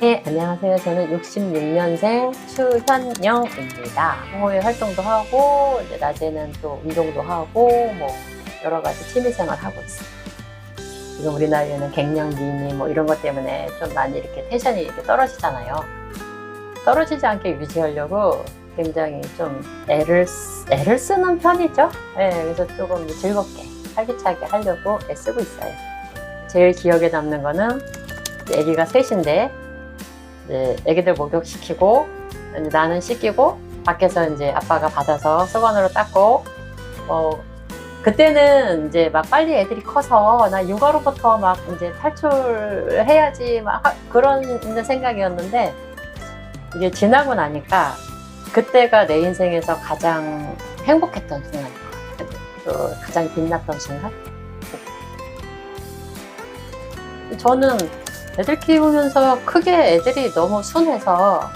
네, 안녕하세요. 저는 66년생 추현영입니다. 동호회 활동도 하고, 이제 낮에는 또 운동도 하고, 뭐, 여러 가지 취미생활 하고 있어요. 지금 우리 나이에는 갱년 기니 뭐 이런 것 때문에 좀 많이 이렇게 텐션이 이렇게 떨어지잖아요. 떨어지지 않게 유지하려고 굉장히 좀 애를, 쓰- 애를 쓰는 편이죠. 네, 그래서 조금 즐겁게, 활기차게 하려고 애쓰고 있어요. 제일 기억에 남는 거는 아기가 셋인데, 이제 애기들 목욕시키고 이제 나는 씻기고 밖에서 이제 아빠가 받아서 수건으로 닦고 뭐 그때는 이제 막 빨리 애들이 커서 나 육아로부터 막 이제 탈출해야지 막 하- 그런 생각이었는데 이게 지나고 나니까 그때가 내 인생에서 가장 행복했던 같아요. 또 가장 빛났던 순간. 저는 애들 키우면서 크게 애들이 너무 순해서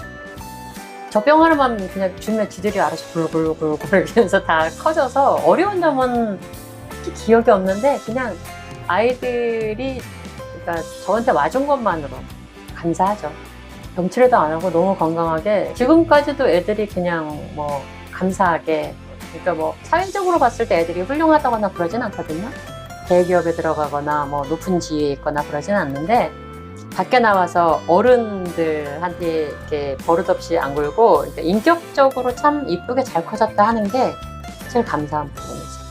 젖병 하나만 그냥 주면 지들이 알아서 굴굴굴굴 이러면서 다 커져서 어려운 점은 기억이 없는데 그냥 아이들이 그러니까 저한테 와준 것만으로 감사하죠. 병치레도 안 하고 너무 건강하게 지금까지도 애들이 그냥 뭐 감사하게 그러니까 뭐 사회적으로 봤을 때 애들이 훌륭하다거나 그러진 않거든요. 대기업에 들어가거나 뭐 높은 지위에 있거나 그러진 않는데 밖에 나와서 어른들한테 이렇게 버릇없이 안 굴고 인격적으로 참 이쁘게 잘 커졌다 하는 게 제일 감사한 부분이죠.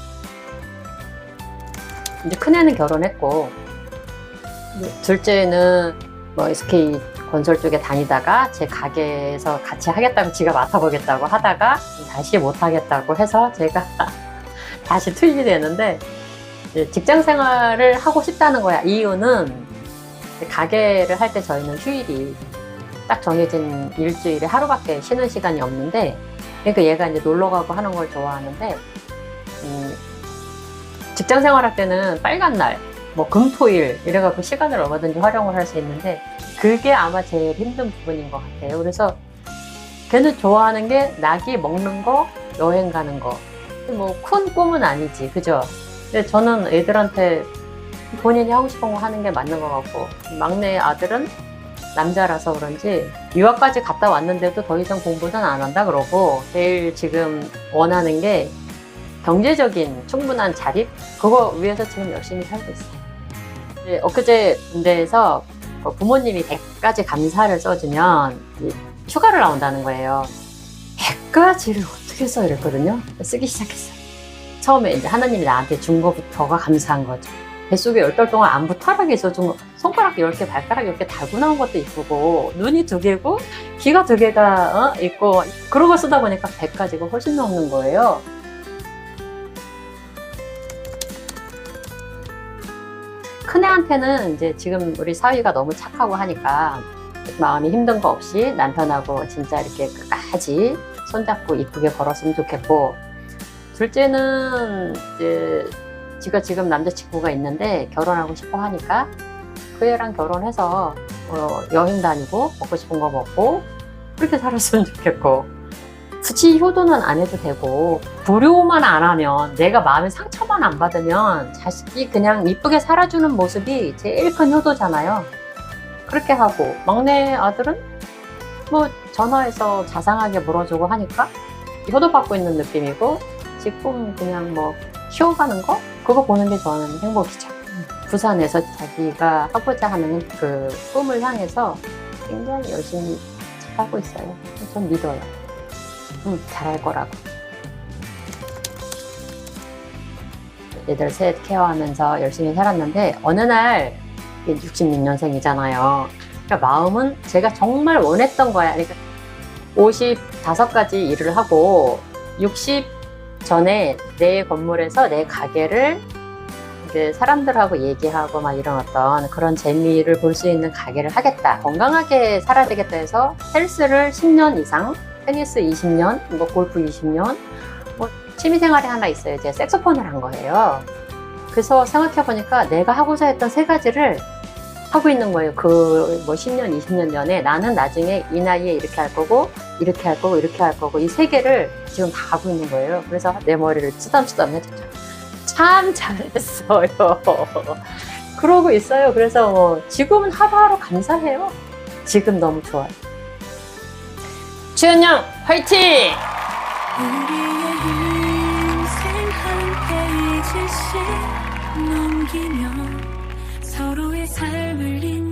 이제 큰애는 결혼했고 이제 둘째는 뭐 SK 건설 쪽에 다니다가 제 가게에서 같이 하겠다고 지가 맡아보겠다고 하다가 다시 못하겠다고 해서 제가 다시 투입이 되는데 직장 생활을 하고 싶다는 거야. 이유는 가게를 할 때 저희는 휴일이 딱 정해진 일주일에 하루밖에 쉬는 시간이 없는데 그러니까 얘가 이제 놀러 가고 하는 걸 좋아하는데 음, 직장 생활할 때는 빨간 날, 뭐 금토일 이래갖고 시간을 얼마든지 활용을 할 수 있는데 그게 아마 제일 힘든 부분인 것 같아요. 그래서 걔는 좋아하는 게 낙이 먹는 거, 여행 가는 거. 뭐 큰 꿈은 아니지, 그죠? 근데 저는 애들한테 본인이 하고 싶은 거 하는 게 맞는 것 같고 막내 아들은 남자라서 그런지 유학까지 갔다 왔는데도 더 이상 공부는 안 한다 그러고 제일 지금 원하는 게 경제적인 충분한 자립 그거 위해서 지금 열심히 살고 있어요. 엊그제 군대에서 그 부모님이 100가지 감사를 써주면 이 휴가를 나온다는 거예요. 100가지를 어떻게 써 이랬거든요. 쓰기 시작했어요. 처음에 이제 하나님이 나한테 준 거부터가 감사한 거죠. 뱃속에 열 달 동안 안부 있어준 거, 손가락 10개, 발가락 10개 달고 나온 것도 이쁘고, 눈이 두 개고, 귀가 두 개가 어? 있고, 거 쓰다 보니까 100가지가 훨씬 넘는 거예요. 큰애한테는 이제 지금 우리 사위가 너무 착하고 하니까 마음이 힘든 거 없이 남편하고 진짜 이렇게 끝까지 손잡고 이쁘게 걸었으면 좋겠고, 둘째는 이제 지가 지금 남자친구가 있는데 결혼하고 싶어 하니까 그 애랑 결혼해서 어, 여행 다니고 먹고 싶은 거 먹고 그렇게 살았으면 좋겠고 굳이 효도는 안 해도 되고 불효만 안 하면 내가 마음에 상처만 안 받으면 자식이 그냥 이쁘게 살아주는 모습이 제일 큰 효도잖아요. 그렇게 하고 막내 아들은 뭐 전화해서 자상하게 물어주고 하니까 효도받고 있는 느낌이고 지금 그냥 뭐 쉬어가는 거? 그거 보는 게 저는 행복이죠. 부산에서 자기가 하고자 하는 그 꿈을 향해서 굉장히 열심히 잘하고 있어요. 전 믿어요. 응, 잘할 거라고. 애들 셋 케어하면서 열심히 살았는데 어느 날 66년생이잖아요. 그러니까 마음은 제가 정말 원했던 거야. 그러니까 55가지 일을 하고 60 전에 내 건물에서 내 가게를 사람들하고 얘기하고 막 이런 어떤 그런 재미를 볼 수 있는 가게를 하겠다. 건강하게 살아야 되겠다 해서 헬스를 10년 이상, 테니스 20년, 뭐 골프 20년, 뭐 취미 생활이 하나 있어요. 제가 색소폰을 한 거예요. 그래서 생각해 보니까 내가 하고자 했던 세 가지를 하고 있는 거예요. 그 뭐 10년, 20년 전에 나는 나중에 이 나이에 이렇게 할 거고 이렇게 할 거고 이렇게 할 거고 이 세 개를 지금 다 하고 있는 거예요. 그래서 내 머리를 쓰담쓰담 해줬죠. 참 잘했어요. 그러고 있어요. 그래서 뭐 지금은 하루하루 감사해요. 지금 너무 좋아요. 지은영 양 화이팅! 삶을 잇